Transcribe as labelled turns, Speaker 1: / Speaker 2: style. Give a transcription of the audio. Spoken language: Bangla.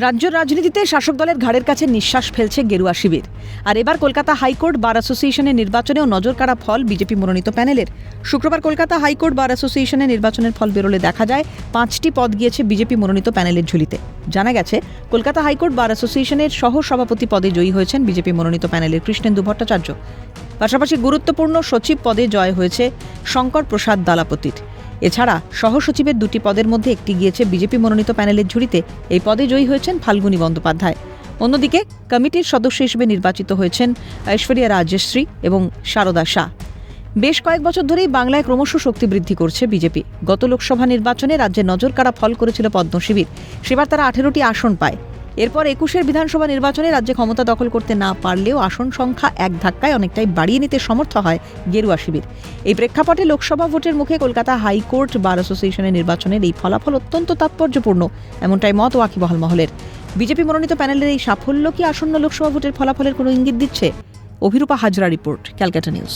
Speaker 1: রাজ্য রাজনীতিতে শাসক দলের ঘাড়ের কাছে নিঃশ্বাস ফেলছে গেরুয়া শিবির। আর এবার কলকাতা হাইকোর্ট বার অ্যাসোসিয়েশনের নির্বাচনেও নজর কাড়া ফল বিজেপি মনোনীত প্যানেলের। শুক্রবার কলকাতা হাইকোর্ট বার অ্যাসোসিয়েশনের নির্বাচনের ফল বেরোলে দেখা যায়, পাঁচটি পদ গিয়েছে বিজেপি মনোনীত প্যানেলের ঝুলিতে। জানা গেছে, কলকাতা হাইকোর্ট বার অ্যাসোসিয়েশনের সহ সভাপতি পদে জয়ী হয়েছেন বিজেপি মনোনীত প্যানেলের কৃষ্ণেন্দু ভট্টাচার্য। পাশাপাশি গুরুত্বপূর্ণ সচিব পদে জয় হয়েছে শঙ্কর প্রসাদ দালাপতির। এছাড়া সহসচিবের দুটি পদের মধ্যে একটি গিয়েছে বিজেপি মনোনীত প্যানেলের ঝুড়িতে। এই পদে জয়ী হয়েছেন ফাল্গুনী বন্দ্যোপাধ্যায়। অন্যদিকে কমিটির সদস্য হিসেবে নির্বাচিত হয়েছেন ঐশ্বরিয়া রাজশ্রী এবং শারদা শাহ। বেশ কয়েক বছর ধরেই বাংলায় ক্রমশ শক্তি বৃদ্ধি করছে বিজেপি। গত লোকসভা নির্বাচনে রাজ্যে নজর কাড়া ফল করেছিল পদ্ম শিবির সেবার তারা আঠেরোটি আসন পায়। এরপর একুশের বিধানসভা নির্বাচনে রাজ্যে ক্ষমতা দখল করতে না পারলেও আসন সংখ্যা এক ধাক্কায় অনেকটাই বাড়িয়ে নিতে সমর্থ হয় গেরুয়া শিবির। এই প্রেক্ষাপটে লোকসভা ভোটের মুখে কলকাতা হাইকোর্ট বার অ্যাসোসিয়েশনের নির্বাচনের এই ফলাফল অত্যন্ত তাৎপর্যপূর্ণ, এমনটাই মত ওয়াকিবহাল মহলের। বিজেপি মনোনীত প্যানেলের এই সাফল্য কি আসন্ন লোকসভা ভোটের ফলাফলের কোনো ইঙ্গিত দিচ্ছে? Abhirupa Hazra report, Calcutta news.